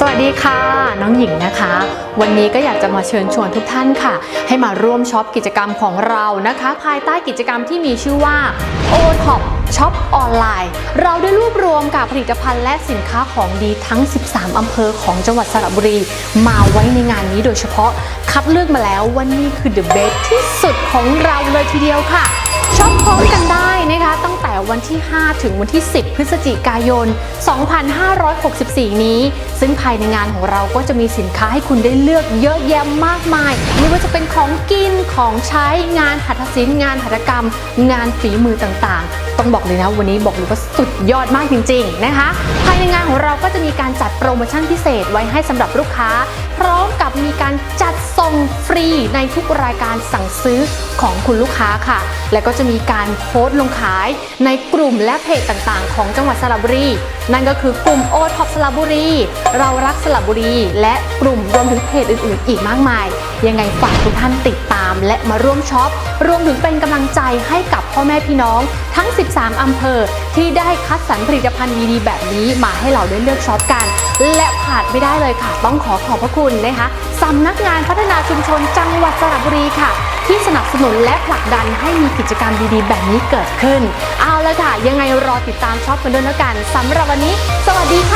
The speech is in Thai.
สวัสดีค่ะ น้องหญิงนะคะ วันนี้ก็อยากจะมาเชิญชวนทุกท่านค่ะ ให้มาร่วมช็อปกิจกรรมของเรานะคะ ภายใต้กิจกรรมที่มีชื่อว่า o t o p ช็อปออนไลน์ เราได้รวบรวมกับผลิตภัณฑ์และสินค้าของดีทั้ง 13 อำเภอของจังหวัดสระบุรี มาไว้ในงานนี้โดยเฉพาะคัดเลือกมาแล้วว่านี่คือ the best ที่สุดของเราเลยทีเดียวค่ะช็อปพร้อมกันได้ นะคะ ตั้งแต่วันที่ 5 ถึงวันที่ 10 พฤศจิกายน 2564 นี้ ซึ่งภายในงานของเราก็จะมีสินค้าให้คุณได้เลือกเยอะแยะมากมาย ไม่ว่าจะเป็นของกินของใช้งานหัตถศิลป์งานหัตถกรรม งานฝีมือต่างๆ ต้องบอกเลยนะวันนี้บอกเลยว่าสุดยอดมากจริง ๆ นะคะ ภายในงานของเราก็จะมีการจัดโปรโมชั่นพิเศษไว้ให้สำหรับลูกค้า พร้อมกับมีการจัด ส่งฟรีในทุกรายการสั่งซื้อของคุณลูกค้าค่ะ และก็จะมีการโพสต์ลงขายในกลุ่มและเพจต่างๆ ของจังหวัดสระบุรี นั่นก็คือกลุ่มโอท็อปสระบุรี เรารักสระบุรี และกลุ่มรวมถึงเพจอื่นๆ อีกมากมาย ยังไงฝากทุกท่านติดตาม และมาร่วมช็อป รวมถึงเป็นกำลังใจให้กับพ่อแม่พี่น้อง ทั้ง 13 อำเภอ ที่ได้คัดสรรผลิตภัณฑ์ดีๆแบบนี้มาให้เราได้เลือกช็อปกัน และขาดไม่ได้เลยค่ะ ต้องขอขอบพระคุณนะคะสำนักงานพัฒนาชุมชนจังหวัดสระบุรีค่ะ ที่สนับสนุนและผลักดันให้มีกิจกรรมดีๆ แบบนี้เกิดขึ้น เอาละค่ะ ยังไงรอติดตามช็อปกันด้วยแล้วกันสำหรับวันนี้ สวัสดีค่ะ